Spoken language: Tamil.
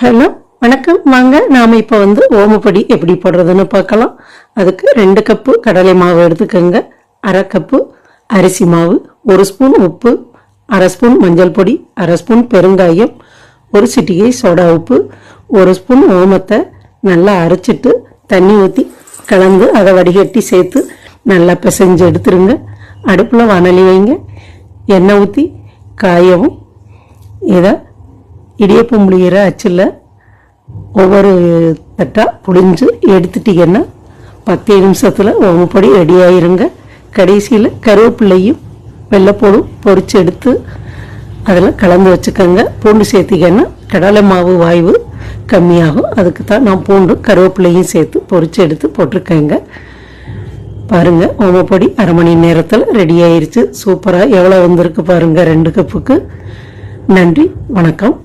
ஹலோ வணக்கம். வாங்க நாம் இப்போ வந்து ஓமப்பொடி எப்படி போடுறதுன்னு பார்க்கலாம். அதுக்கு ரெண்டு கப்பு கடலை மாவு எடுத்துக்கோங்க. அரை கப்பு அரிசி மாவு ஒரு ஸ்பூன் உப்பு அரை ஸ்பூன் மஞ்சள் பொடி அரை ஸ்பூன் பெருங்காயம் ஒரு சிட்டிகை சோடா உப்பு ஒரு ஸ்பூன் ஓமத்தை நல்லா அரைச்சிட்டு தண்ணி ஊற்றி கலந்து அதை வடிகட்டி சேர்த்து நல்லா பிசைஞ்சு எடுத்துருங்க. அடுப்பில் வானலி வைங்க. எண்ணெய் ஊற்றி காயவும் இதை இடியப்பம் புளிகிற அச்சில் ஒவ்வொரு தட்டாக புளிஞ்சு எடுத்துட்டீங்கன்னா பத்து நிமிஷத்தில் ஒவ்வொப்படி ரெடி ஆயிருங்க. கடைசியில் கருவேப்பிள்ளையும் வெள்ளைப்பூடும் பொரிச்சு எடுத்து அதில் கலந்து வச்சுக்கோங்க. பூண்டு சேர்த்திங்கன்னா கடலை மாவு வாய்வு கம்மியாகும். அதுக்கு தான் நான் பூண்டு கருவேப்பிள்ளையும் சேர்த்து பொறிச்சு எடுத்து போட்டிருக்கேங்க. பாருங்க ஓமப்பொடி அரை மணி நேரத்தில் ரெடி ஆயிடுச்சு சூப்பராக எவ்வளோ வந்திருக்கு பாருங்கள் ரெண்டு கப்புக்கு நன்றி வணக்கம்.